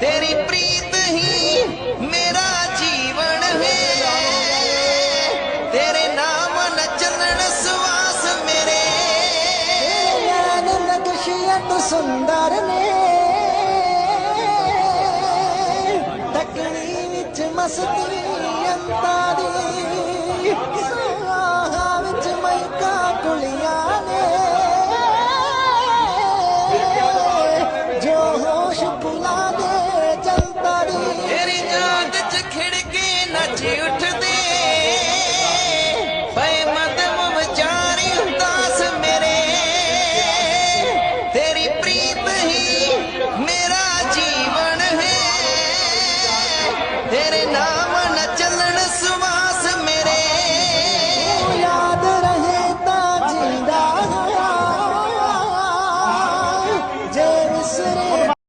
ਤੇਰੀ ਪ੍ਰੀਤ ਹੀ ਮੇਰਾ ਜੀਵਨ ਹੈ। ਤੇਰੇ ਨਾਮ ਨਚਣ ਸਵਾਸ ਮੇਰੇ। ਆਨੰਦ ਖੁਸ਼ੀਆਂ ਤੂੰ ਸੁੰਦਰ ਨੇ ਤਕਣੀ ਵਿੱਚ ਮਸਤੀ ਅੰਤਾ ਦੀ। ਵਿੱਚ ਮਹਿਕਾ ਕੁਲੀਆਂ ਨੇ। ਜੋ ਹੋਸ਼ ਪੁਲਾ dude.